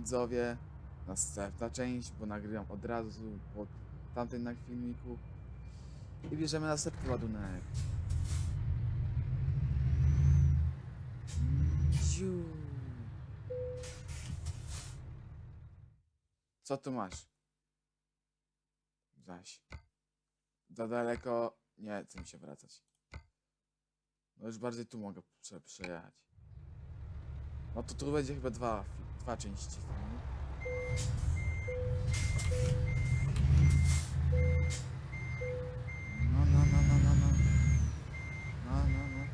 Widzowie, następna część, bo nagrywam od razu po tamtym na filmiku i bierzemy następny ładunek. Co tu masz? Zaś. Za daleko nie chcę mi się wracać. No już bardziej tu mogę prze, przejechać. No to tu będzie chyba dwa, fi- dwa części filmu. No, no, no, no, no, no. No, no, no.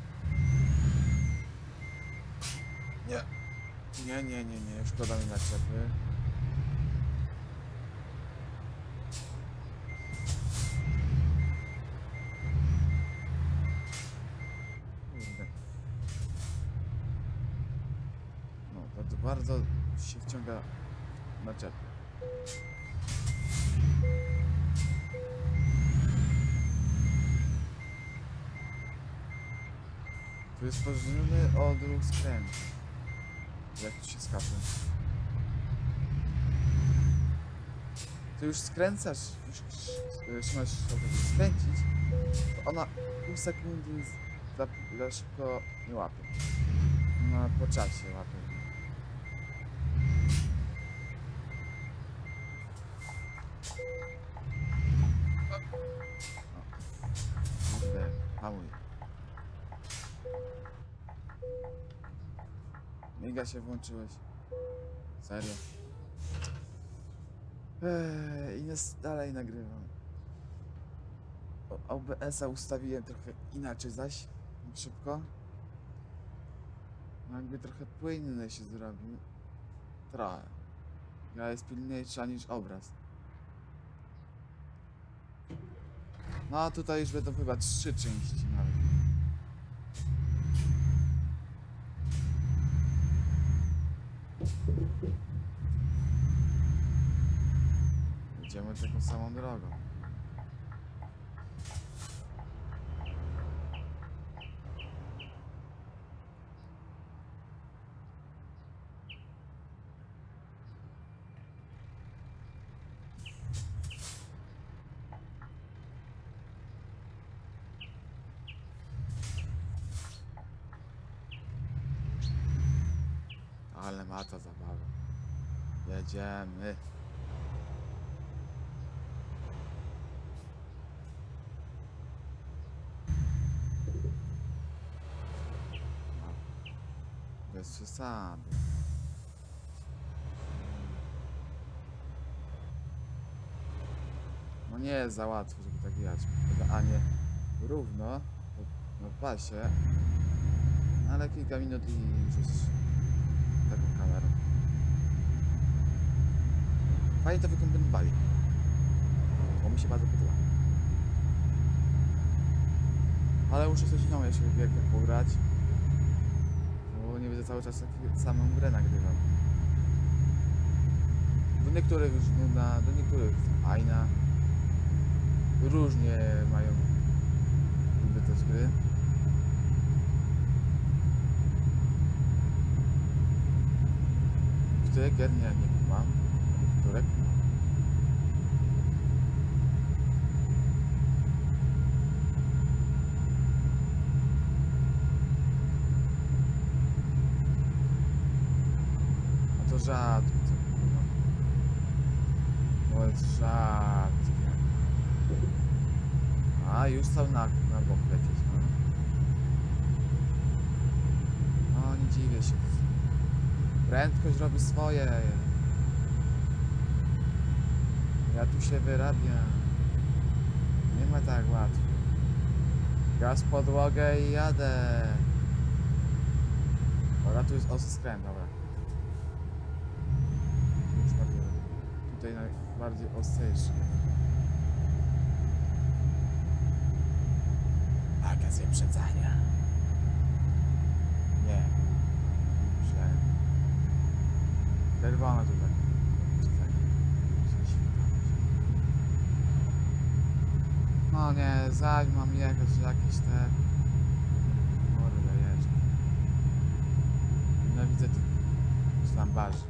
Nie. Nie, nie, nie, nie. Szkoda mi naczepy. Kurde. No, bardzo, bardzo się wciąga naczepy. Tu jest pożyczony odruch skręt. Jak tu się skacze. Ty już skręcasz, już już- już masz ochotę skręcić, to ona pół sekundy za, za szybko nie łapie. No po czasie łapie. Miga się włączyłeś. Serio. I nas dalej nagrywam. OBS-a ustawiłem trochę inaczej zaś. Szybko. No jakby trochę płynny się zrobił. Trochę. Ja jest pilniejsza niż obraz. No a tutaj już będą chyba trzy części nawet. Idziemy taką samą drogą. Ale ma ta zabawa. Jedziemy. No. Bez przesady. No nie jest za łatwo, żeby tak jechać. A równo, na pasie, ale kilka minut i już jest taką kamerą. Fajnie to wykombinowali. Bo mi się bardzo podoba. Ale muszę coś innego jeszcze wielką pograć. Bo nie będę cały czas samą grę nagrywał. Do niektórych już nudna, do niektórych fajna. Różnie mają lubię też gry. Które gier nie, kumam. A to rzadko co kumam. To jest rzadkie. A, już są na, na bok lecieć, no. No, nie dziwię się. Prędkość robi swoje. Ja tu się wyrabiam. Nie ma tak łatwo. Gaz podłogę i jadę. Dobra, tu jest ostry skręt, dobra. Już bardziej, tutaj najbardziej ostrzejszy. Akaz wyprzedzania. wyrwane to. Tak. No nie, zaś mam jechać jakieś te... Morda jeżdżę. No widzę tych szlambarzy.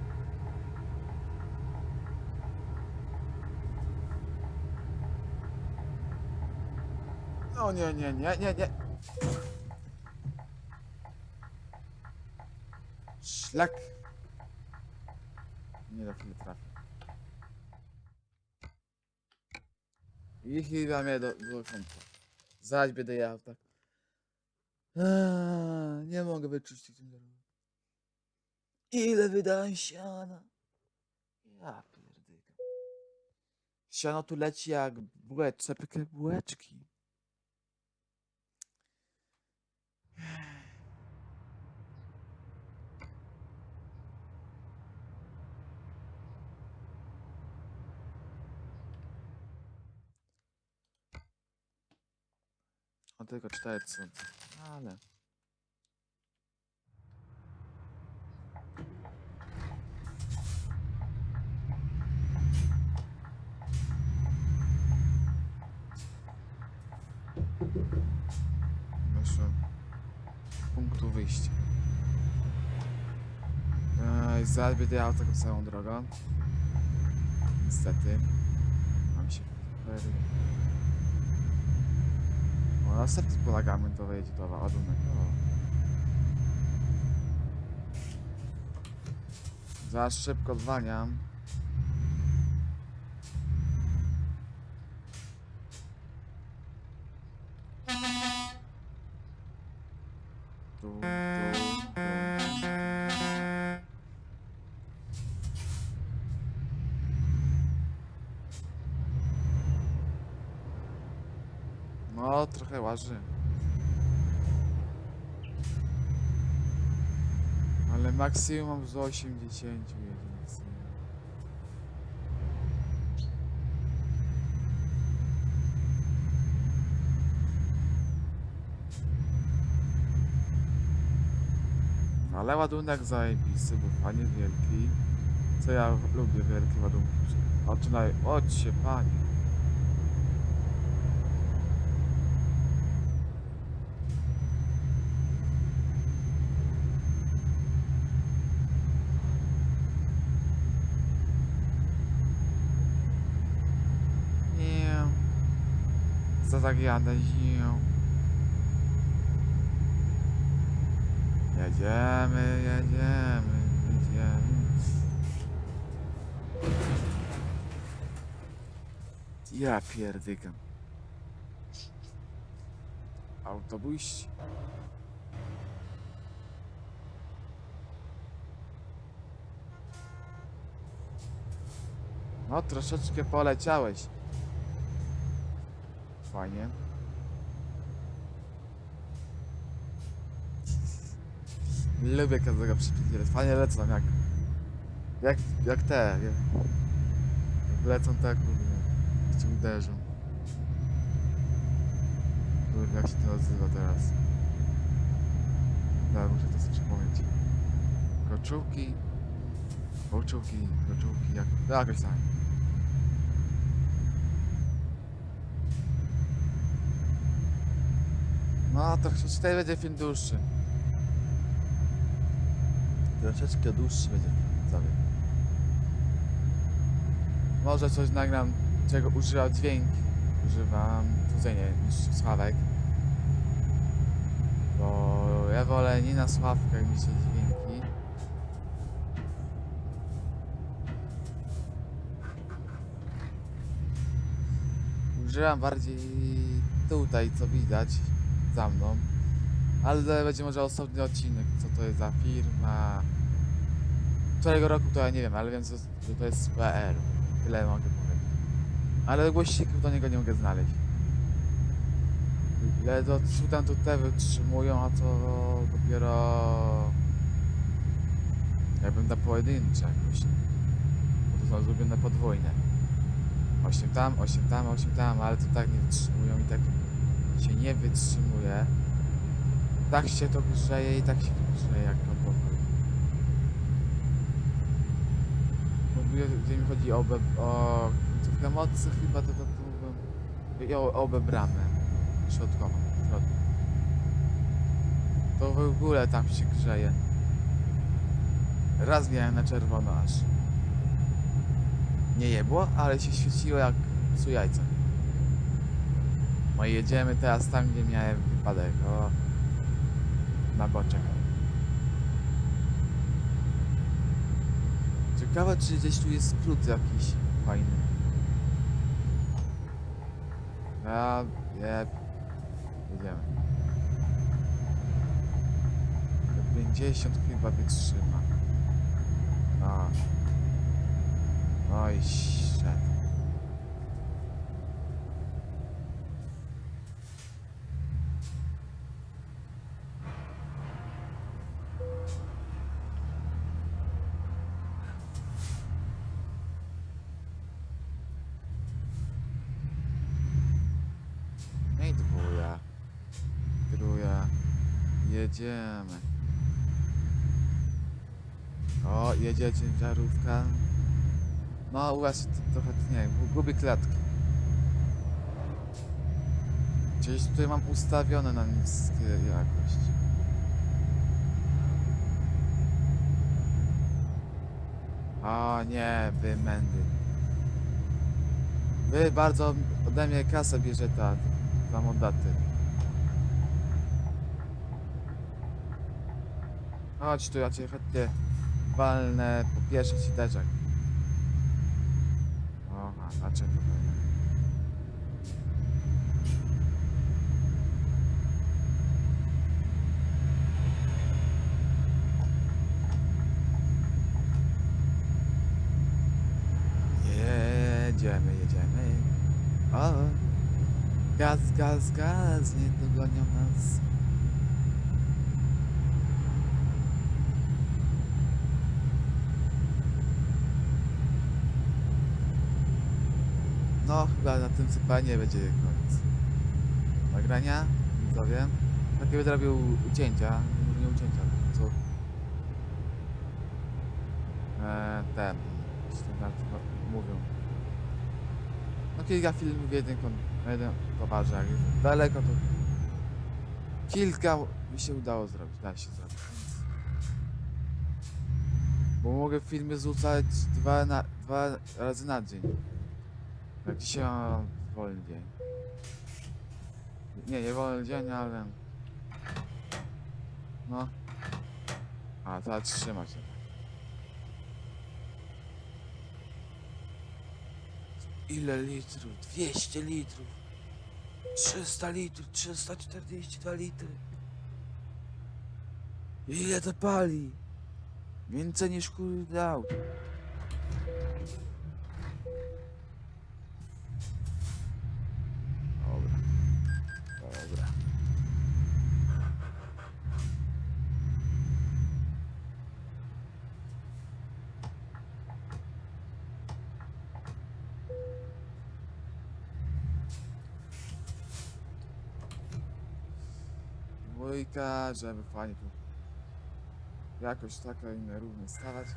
No nie, nie, nie, nie, nie. Szlak. Nie do chwili trafię. I chyba mnie do, do końca. Zaś będę jechał, tak. Eee, nie mogę wyczuć tych ciężarówek. Ile wydałem siana? Ja pierdykam. Siano tu leci jak bułecz, czepkę bułeczki. O tylko 4 cud. Ale. Wyszłem. z Punktu wyjścia. Ej, zaraz będę jechał taką drogą. Niestety. Mam się na serce polagamy, to wejdzie do ładunek. Za szybko tu, tu. Trochę łaży. Ale maksimum z 80 jedzie maksimum. Ale ładunek zajebisty, bo fajnie wielki. Co ja lubię wielkie ładunki. Zaczynaj, chodź się panie. Nie. Jadę? Nie. Jedziemy, jedziemy, jedziemy. Ja pierdykam. Autobus. No, troszeczkę poleciałeś. Fajnie. Lubię każdego przypierdzielać. Fajnie lecą jak... Jak, jak te, jak, jak lecą tak, kurde, cię uderzą. Kurde, jak się to nazywa teraz? Tak, muszę to sobie przypomnieć. Koczułki. Koczułki, koczułki, jak... Jakoś tak. No, to tutaj będzie film dłuższy. Troszeczkę dłuższy będzie film, sobie. Może coś nagram, czego używam dźwięk. Używam tudzenie niż słuchawek. Bo ja wolę nie na słuchawkach niż dźwięki. Używam bardziej tutaj, co widać za mną. Ale będzie może osobny odcinek, co to jest za firma. Którego roku to ja nie wiem, ale wiem, że to jest PL. Tyle mogę powiedzieć. Ale głośników do niego nie mogę znaleźć. To cudan tu te wytrzymują, a to dopiero... Jakbym na pojedyncze jakoś. Bo to są zrobione podwójne. 8 tam, 8 tam, 8 tam, ale to tak nie wytrzymują i tak się nie wytrzymuje. Tak się to grzeje i tak się to grzeje jak na pokój. Mówię, gdzie mi chodzi o, be, o końcówkę mocy chyba to to i o obę bramę środkową. To w ogóle tam się grzeje. Raz miałem na czerwono aż. Nie jebło, ale się świeciło jak psu jajca. No i jedziemy teraz tam, gdzie miałem wypadek. O, na boczek. Ciekawe, czy gdzieś tu jest skrót jakiś fajny. Ja, ja, jedziemy. Do 50 chyba wytrzyma. No. No Jedziemy. O, jedzie ciężarówka. No, u was trochę, nie gubi klatki. Gdzieś tutaj mam ustawione na niskie jakość. O nie, wy mędy. Wy bardzo ode mnie kasę bierze ta, za mandaty. Chodź tu, ja cię chętnie walnę po pierwszy ci deczek. Aha, dlaczego to pewnie? Jedziemy, jedziemy. O, gaz, gaz, gaz, nie dogonią nas. No, chyba na tym sypanie będzie koniec. Nagrania, widzowie. Takie będę robił ucięcia, może nie ucięcia, co... Eee, ten, na tym mówią. No kilka filmów w jednym, jednym towarze, daleko to... Kilka mi się udało zrobić, da się zrobić. Bo mogę filmy zrzucać dwa, na, dwa razy na dzień. Jak dzisiaj mam wolny dzień. Nie, nie wolny dzień, ale... No. A, to trzyma się. Ile litrów? 200 litrów. 300 litrów, 342 litry. Ile to pali? Więcej niż kurde auto. Dwójka, żeby fajnie tu jakoś taka inna równie stawać.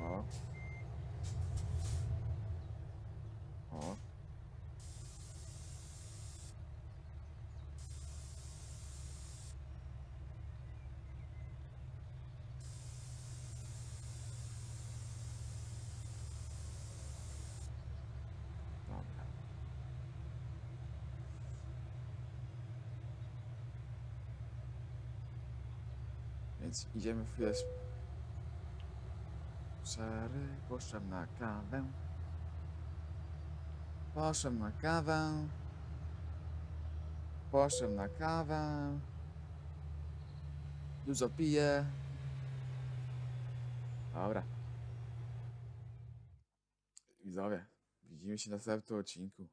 O. O. Dobra. Więc idziemy w chwilę. Szary, poszedłem na kawę. Poszedłem na kawę. Poszedłem na kawę. Dużo piję. Dobra. Widzowie, widzimy się na następnym odcinku.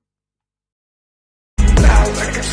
Now like